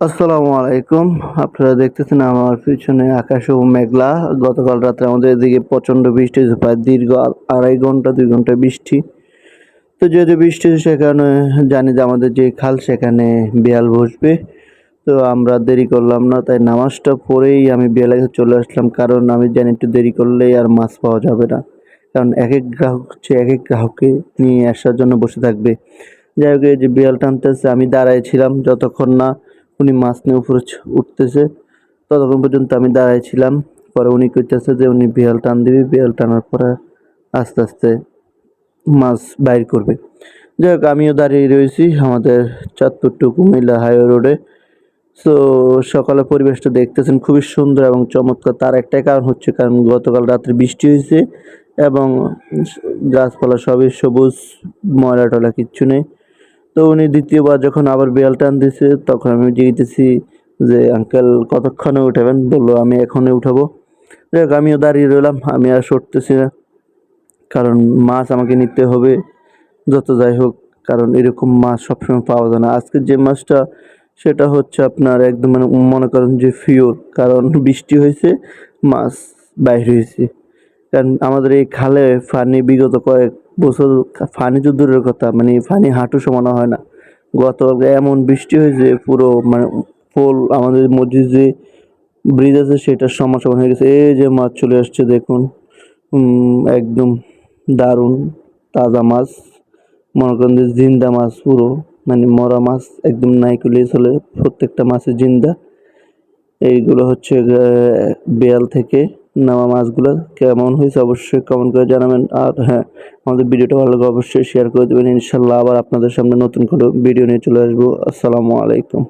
আসসালামু আলাইকুম। আপনারা দেখতেছেন আমার পিছনে আকাশ ও মেঘলা। গতকাল রাতে আমাদের এদিকে প্রচণ্ড বৃষ্টি হয়েছে, প্রায় দীর্ঘ আড়াই ঘণ্টা, দুই ঘণ্টা বৃষ্টি। তো যেহেতু বৃষ্টি সেখানে জানি যে আমাদের যে খাল, সেখানে বিড়াল বসবে। তো আমরা দেরি করলাম না, তাই নামাজটা পড়েই আমি কাছে চলে আসলাম। কারণ আমি জানি একটু দেরি করলেই আর মাছ পাওয়া যাবে না। কারণ এক এক গ্রাহক হচ্ছে এক এক গ্রাহককে নিয়ে আসার জন্য বসে থাকবে। যাই হোক, এই যে বিড়াল টানতেছে, আমি দাঁড়ায় ছিলাম যতক্ষণ না উনি মাছ নিয়ে উপরে উঠতেছে। ততক্ষণ পর্যন্ত আমি দাঁড়ায় ছিলাম। পরে উনি কইতেছে যে উনি বিড়াল টান দিবে বিড়াল টানার পরে আস্তে আস্তে মাছ বাইর করবে। যাই হোক, আমিও দাঁড়িয়ে রয়েছি আমাদের চাঁদপুর টু কুমিল্লা হাইওয়ে রোডে। সো সকালে পরিবেশটা দেখতেছেন, খুবই সুন্দর এবং চমৎকার। তার একটাই কারণ হচ্ছে, কারণ গতকাল রাত্রে বৃষ্টি হয়েছে এবং গাছপালা সবই সবুজ ময়লা টলা কিচ্ছু নেই। তো উনি দ্বিতীয়বার যখন আবার বেল টান দিছে, তখন আমি জিজ্ঞেসি যে, আঙ্কেল, কতক্ষণে উঠাবেন? বলল, আমি এখনই উঠাবো। যাই হোক, আমিও দাঁড়িয়ে রইলাম, আমি আর সরতেছি না। কারণ মাছ আমাকে নিতে হবে, যত যাই হোক, কারণ এরকম মাছ সবসময় পাওয়া যায় না। আজকে যে মাছটা, সেটা হচ্ছে আপনার একদম মানে মনে করেন যে ফিওর কারণ বৃষ্টি হয়েছে, মাছ বাইর হয়েছে। কারণ আমাদের এই খালে ফানি বিগত কয়েক বছর ফানি তো দূরের কথা মানে ফানি হাঁটু সমানো হয় না। গত এমন বৃষ্টি হয়েছে, পুরো মানে ফুল আমাদের মসজিদ যে ব্রিজ আছে সেটার সমান সমান হয়ে গেছে। এই যে মাছ চলে আসছে, দেখুন। একদম দারুণ তাজা মাছ। মনে করেন যে জিন্দা মাছ পুরো মানে মরা মাছ, একদম নাইকুলিয়ে চলে প্রত্যেকটা মাছের জিন্দা। এইগুলো হচ্ছে বেয়াল থেকে নেওয়া মাছগুলো। কেমন হয়েছে অবশ্যই কমেন্ট করে জানাবেন। আর হ্যাঁ আমাদের ভিডিওটা ভালো লাগে অবশ্যই শেয়ার করে দেবেন। ইনশাল্লাহ আবার আপনাদের সামনে নতুন করে ভিডিও নিয়ে চলে আসব। আসসালামু আলাইকুম।